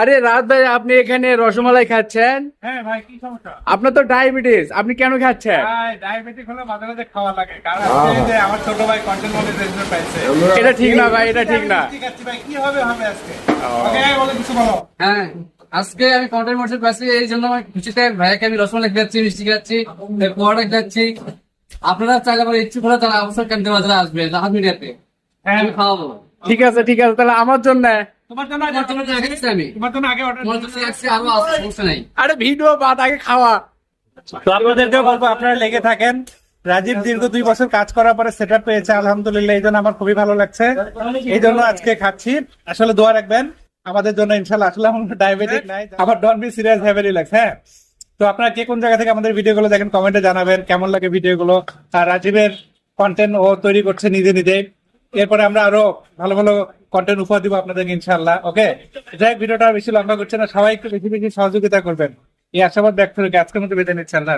আরে রাত ভাই আপনি এখানে রসমালাই খাচ্ছেন? হ্যাঁ ভাই কি সমস্যা? আপনার তো ডায়াবেটিস আপনি কেন খাচ্ছেন? ভাই হলে মাঝে মাঝে খাওয়া লাগে। কারণ যে আমার ছোট ভাই কন্টেন্ট মনিটাইজেশন পাইছে। এটা ঠিক না ভাই এটা ঠিক না। ঠিক আছে ভাই কি হবে হবে আজকে? ওকে বলে কিছু বলো। হ্যাঁ আজকে আমি কন্টেন্ট মোটর পাচ্ছি এই জন্য আমি খুশিতে ভাইয়াকে আমি রসমালাই খাচ্ছি মিষ্টি খাচ্ছি পোয়াটা খাচ্ছি। আপনারা চাইলে আমার ইচ্ছুক হলে তারা অবশ্যই কেন্দ্র বাজারে আসবে লাহাজ মিডিয়াতে হ্যাঁ। আমি খাওয়াবো। ঠিক আছে ঠিক আছে তাহলে আমার জন্য। তোমার আমি। তোমার আগে অর্ডার নাই। আরে ভিডিও বাদ আগে খাওয়া। তো আপনাদেরকেও বলব আপনারা লেগে থাকেন। রাজীব দীর্ঘ দুই বছর কাজ করার পরে সেট পেয়েছে আলহামদুলিল্লাহ এই জন্য আমার খুবই ভালো লাগছে। এই জন্য আজকে খাচ্ছি। আসলে দোয়া রাখবেন। আমাদের জন্য ইনশাল্লাহ আসলে ডায়াবেটিক নাই আমার don't be serious have relax হ্যাঁ। তো আপনারা কে কোন জায়গা থেকে আমাদের ভিডিও গুলো দেখেন কমেন্টে জানাবেন কেমন লাগে ভিডিও গুলো আর রাজীবের কন্টেন্ট ও তৈরি করছে নিজে নিজে। এরপরে আমরা আরও ভালো ভালো কন্টেন্ট উপহার দিব আপনাদের ইনশাল্লাহ ওকে যাই হোক, ভিডিওটা বেশি লম্বা করছে না সবাই একটু বেশি বেশি সহযোগিতা করবেন। এই আশাবাদ ব্যক্ত রেখে আজকের মতো বেঁধে নিচ্ছে আল্লাহ।